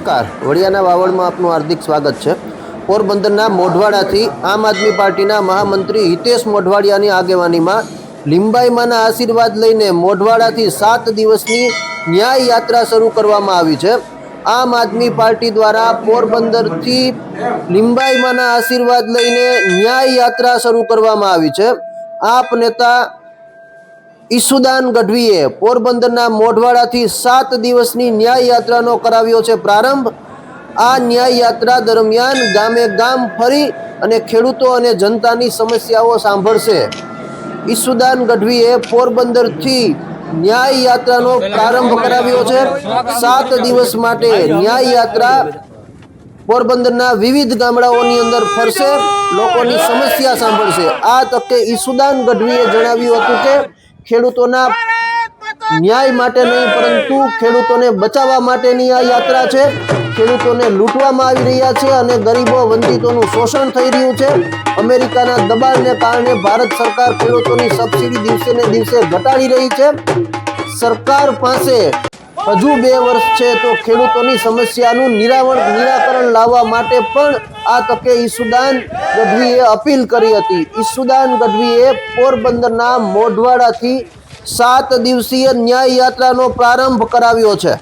નમસ્કાર. વડિયાના વાવડમાં આપનું હાર્દિક સ્વાગત છે. પોરબંદરના મોઢવાડાથી આમ આદમી પાર્ટીના મહામંત્રી હિતેશ મોઢવાડિયાની આગેવાનીમાં લીંબાઈમાના આશીર્વાદ લઈને મોઢવાડાથી સાત દિવસની ન્યાય યાત્રા શરૂ કરવામાં આવી છે. આમ આદમી પાર્ટી દ્વારા પોરબંદરથી લીંબાઈમાના આશીર્વાદ લઈને ન્યાય યાત્રા શરૂ કરવામાં આવી છે. આપ નેતા ઈસુદાન ગઢવીએ પોરબંદરના મોઢવાડાથી સાત દિવસની ન્યાય યાત્રાનો કરાવ્યો છે પ્રારંભ. આ ન્યાય યાત્રા દરમિયાન ગામે ગામ ફરી અને ખેડૂતો અને જનતાની સમસ્યાઓ સાંભળશે. ઈસુદાન ગઢવીએ પોરબંદરથી ન્યાય યાત્રાનો પ્રારંભ કરાવ્યો છે. સાત દિવસ માટે ન્યાય યાત્રા પોરબંદરના વિવિધ ગામડાઓની અંદર ફરશે. લોકોની સમસ્યા સાંભળશે. આ તકે ઈસુદાન ગઢવીએ જણાવ્યું હતું કે ખેડૂતોના ન્યાય માટે નહીં, પરંતુ ખેડૂતોને બચાવવા માટેની આ યાત્રા છે. ખેડૂતોને લૂંટવામાં આવી રહ્યા છે અને ગરીબો વંચિતોનું શોષણ થઈ રહ્યું છે. અમેરિકાના દબાણને કારણે ભારત સરકાર ખેડૂતોની સબસિડી દિવસે ને દિવસે ઘટાડી રહી છે. સરકાર પાસે હજુ બે વર્ષ છે તો ખેડૂતોની સમસ્યાનું નિરાવણ નિરાકરણ લાવવા માટે પણ આ તકે ઈસુદાન ગઢવીએ અપીલ કરી હતી. ઈસુદાન ગઢવીએ પોરબંદરના મોઢવાડાથી સાત દિવસીય ન્યાય યાત્રાનો પ્રારંભ કરાવ્યો છે.